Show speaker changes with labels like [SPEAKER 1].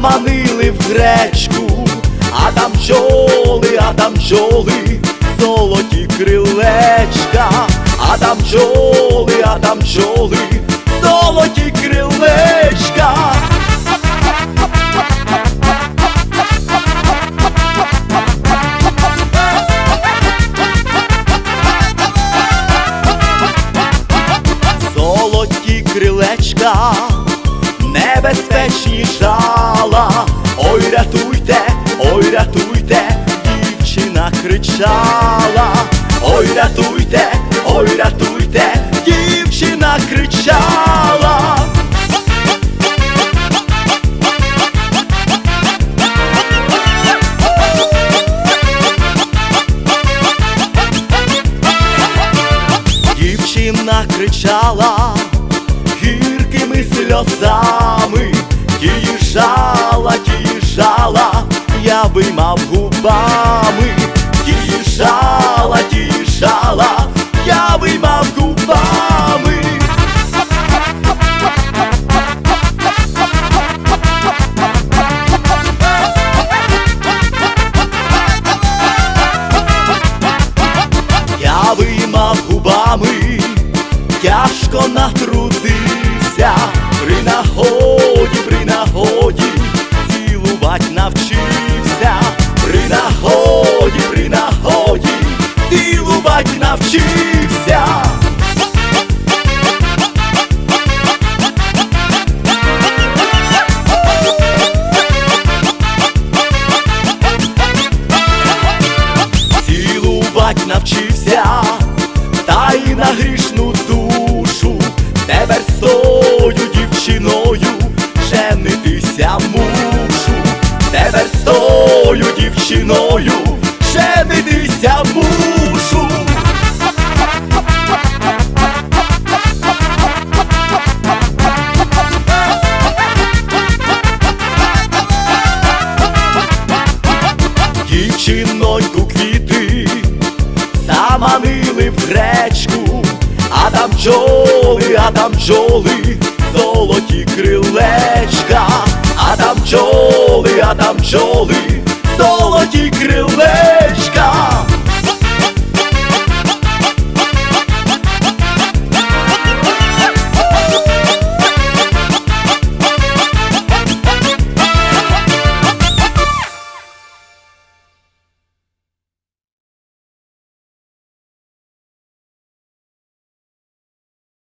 [SPEAKER 1] заманили в гречку, а там бджоли, а там бджоли, золоті крилечка, а там бджоли, а там бджоли, золоті крилечка. Золоті крилечка, небезпечні жала, ой рятуйте, ой рятуйте, дівчина кричала, ой рятуйте, ой рятуйте, дівчина кричала. Дівчина кричала гіркими сльозами, я виймав губами, її жала, я виймав губами. Я виймав губами, тяжко натрудився, при нагоді, при нагоді, цілувать тою дівчиною женитися мушу. Дівчиноньку квіти заманили в гречку, а там бджоли, а там бджоли, золоті крилечка, а там бджоли, а бджоли,